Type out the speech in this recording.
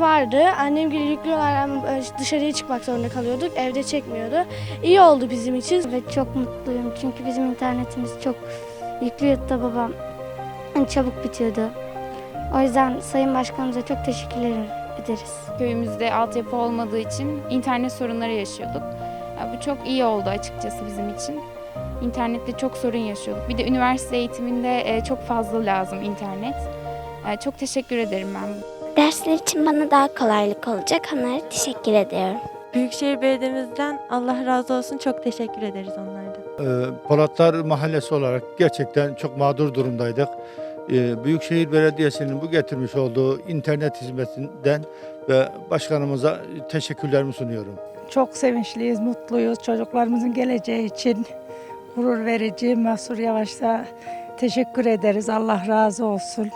vardı. Annem gibi yüklüyorlar ama dışarıya çıkmak zorunda kalıyorduk. Evde çekmiyordu. İyi oldu bizim için. Ve çok mutluyum çünkü bizim internetimiz çok yüklüyordu da babam. Yani çabuk bitiyordu. O yüzden Sayın Başkanımıza çok teşekkür ederiz. Köyümüzde altyapı olmadığı için internet sorunları yaşıyorduk. Ya Bu çok iyi oldu açıkçası bizim için. İnternette çok sorun yaşıyorduk. Bir de üniversite eğitiminde e, çok fazla lazım internet. E, Çok teşekkür ederim ben Dersler için bana daha kolaylık olacak. Onlara teşekkür ediyorum. Büyükşehir Belediye'mizden Allah razı olsun çok teşekkür ederiz onlardan. Ee, Polatlar Mahallesi olarak gerçekten çok mağdur durumdaydık. Ee, Büyükşehir Belediyesi'nin bu getirmiş olduğu internet hizmetinden ve başkanımıza teşekkürlerimi sunuyorum. Çok sevinçliyiz, mutluyuz. Çocuklarımızın geleceği için gurur verici. Mahsur Yavaş'a teşekkür ederiz. Allah razı olsun.